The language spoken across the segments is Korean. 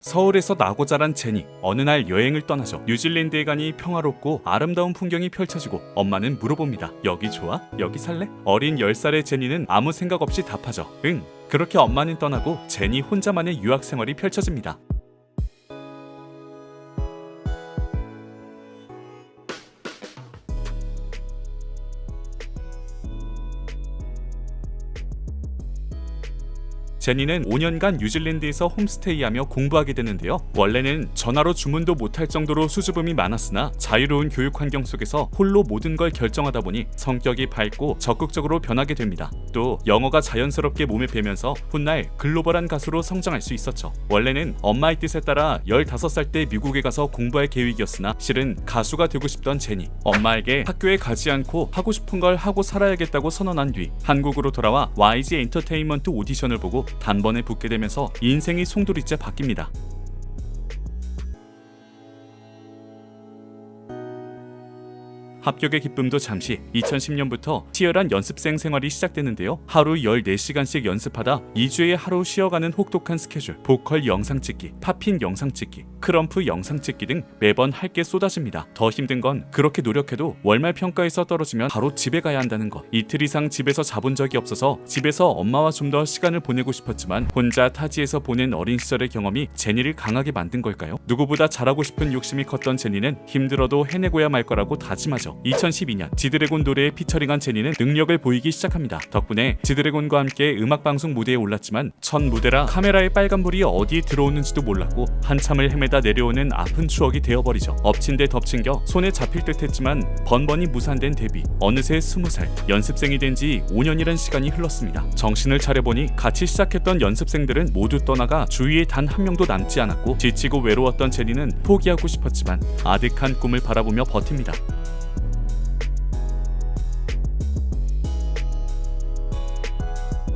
서울에서 나고 자란 제니 어느 날 여행을 떠나죠. 뉴질랜드에 가니 평화롭고 아름다운 풍경이 펼쳐지고 엄마는 물어봅니다. 여기 좋아? 여기 살래? 어린 10살의 제니는 아무 생각 없이 답하죠. 응. 그렇게 엄마는 떠나고 제니 혼자만의 유학 생활이 펼쳐집니다. 제니는 5년간 뉴질랜드에서 홈스테이하며 공부하게 되는데요. 원래는 전화로 주문도 못할 정도로 수줍음이 많았으나 자유로운 교육 환경 속에서 홀로 모든 걸 결정하다 보니 성격이 밝고 적극적으로 변하게 됩니다. 또 영어가 자연스럽게 몸에 배면서 훗날 글로벌한 가수로 성장할 수 있었죠. 원래는 엄마의 뜻에 따라 15살 때 미국에 가서 공부할 계획이었으나 실은 가수가 되고 싶던 제니. 엄마에게 학교에 가지 않고 하고 싶은 걸 하고 살아야겠다고 선언한 뒤 한국으로 돌아와 YG 엔터테인먼트 오디션을 보고 단번에 붙게 되면서 인생이 송두리째 바뀝니다. 합격의 기쁨도 잠시 2010년부터 치열한 연습생 생활이 시작되는데요. 하루 14시간씩 연습하다 2주에 하루 쉬어가는 혹독한 스케줄, 보컬 영상 찍기, 팝핀 영상 찍기, 크럼프 영상 찍기 등 매번 할 게 쏟아집니다. 더 힘든 건 그렇게 노력해도 월말 평가에서 떨어지면 바로 집에 가야 한다는 것. 이틀 이상 집에서 자본 적이 없어서 집에서 엄마와 좀 더 시간을 보내고 싶었지만 혼자 타지에서 보낸 어린 시절의 경험이 제니를 강하게 만든 걸까요? 누구보다 잘하고 싶은 욕심이 컸던 제니는 힘들어도 해내고야 말 거라고 다짐하죠. 2012년 지드래곤 노래에 피처링한 제니는 능력을 보이기 시작합니다. 덕분에 지드래곤과 함께 음악 방송 무대에 올랐지만 첫 무대라 카메라의 빨간불이 어디에 들어오는지도 몰랐고 한참을 헤매다 내려오는 아픈 추억이 되어버리죠. 엎친 데 덮친 겨 손에 잡힐 듯 했지만 번번이 무산된 데뷔. 어느새 20살 연습생이 된 지 5년이란 시간이 흘렀습니다. 정신을 차려보니 같이 시작했던 연습생들은 모두 떠나가 주위에 단 한 명도 남지 않았고 지치고 외로웠던 제니는 포기하고 싶었지만 아득한 꿈을 바라보며 버팁니다.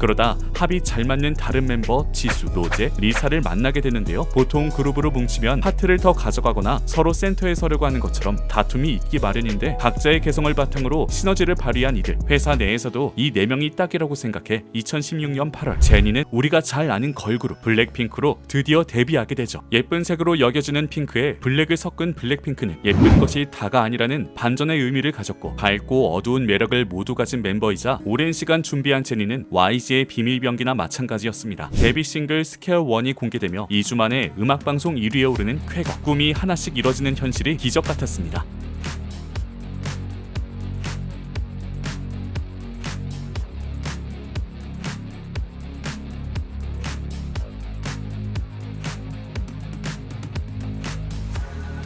그러다 합이 잘 맞는 다른 멤버 지수, 로제, 리사를 만나게 되는데요. 보통 그룹으로 뭉치면 파트를 더 가져가거나 서로 센터에 서려고 하는 것처럼 다툼이 있기 마련인데 각자의 개성을 바탕으로 시너지를 발휘한 이들 회사 내에서도 이 네 명이 딱이라고 생각해 2016년 8월 제니는 우리가 잘 아는 걸그룹 블랙핑크로 드디어 데뷔하게 되죠. 예쁜 색으로 여겨지는 핑크에 블랙을 섞은 블랙핑크는 예쁜 것이 다가 아니라는 반전의 의미를 가졌고 밝고 어두운 매력을 모두 가진 멤버이자 오랜 시간 준비한 제니는 YG의 비밀 병기나 마찬가지였습니다. 데뷔 싱글 스퀘어 1이 공개되며 2주 만에 음악방송 1위에 오르는 쾌거 꿈이 하나씩 이뤄지는 현실이 기적 같았습니다.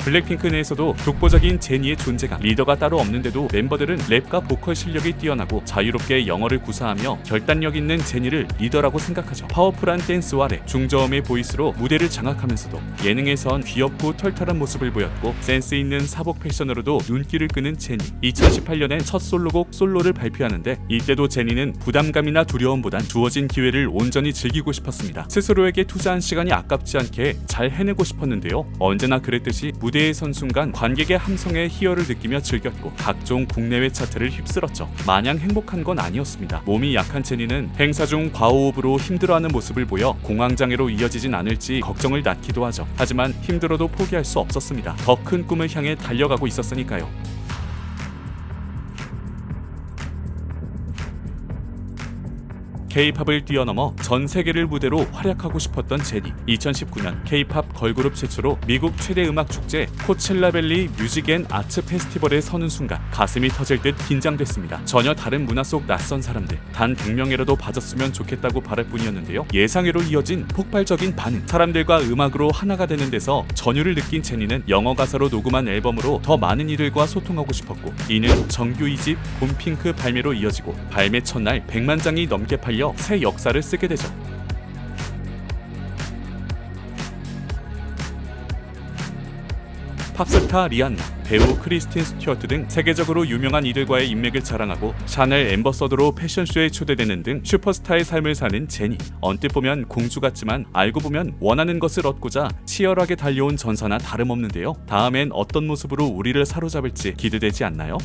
블랙핑크 내에서도 독보적인 제니의 존재감, 리더가 따로 없는데도 멤버들은 랩과 보컬 실력이 뛰어나고 자유롭게 영어를 구사하며 결단력 있는 제니를 리더라고 생각하죠. 파워풀한 댄스와 랩, 중저음의 보이스로 무대를 장악하면서도 예능에선 귀엽고 털털한 모습을 보였고 센스 있는 사복 패션으로도 눈길을 끄는 제니. 2018년엔 첫 솔로곡 솔로를 발표하는데 이때도 제니는 부담감이나 두려움보단 주어진 기회를 온전히 즐기고 싶었습니다. 스스로에게 투자한 시간이 아깝지 않게 잘 해내고 싶었는데요. 언제나 그랬듯이 무 대에 선 순간 관객의 함성에 희열을 느끼며 즐겼고 각종 국내외 차트를 휩쓸었죠. 마냥 행복한 건 아니었습니다. 몸이 약한 제니는 행사 중 과호흡으로 힘들어하는 모습을 보여 공황장애로 이어지진 않을지 걱정을 낳기도 하죠. 하지만 힘들어도 포기할 수 없었습니다. 더 큰 꿈을 향해 달려가고 있었으니까요. K-팝을 뛰어넘어 전 세계를 무대로 활약하고 싶었던 제니. 2019년 K-팝 걸그룹 최초로 미국 최대 음악 축제 코첼라밸리 뮤직 앤 아트 페스티벌에 서는 순간 가슴이 터질 듯 긴장됐습니다. 전혀 다른 문화 속 낯선 사람들 단 100명이라도 봐줬으면 좋겠다고 바랄 뿐이었는데요. 예상외로 이어진 폭발적인 반응. 사람들과 음악으로 하나가 되는 데서 전율을 느낀 제니는 영어 가사로 녹음한 앨범으로 더 많은 이들과 소통하고 싶었고 이는 정규 2집 봄핑크 발매로 이어지고 발매 첫날 100만 장이 넘게 팔려 새 역사를 쓰게 되죠. 팝스타 리안나, 배우 크리스틴 스튜어트 등 세계적으로 유명한 이들과의 인맥을 자랑하고 샤넬 엠버서더로 패션쇼에 초대되는 등 슈퍼스타의 삶을 사는 제니. 언뜻 보면 공주 같지만 알고 보면 원하는 것을 얻고자 치열하게 달려온 전사나 다름없는데요. 다음엔 어떤 모습으로 우리를 사로잡을지 기대되지 않나요?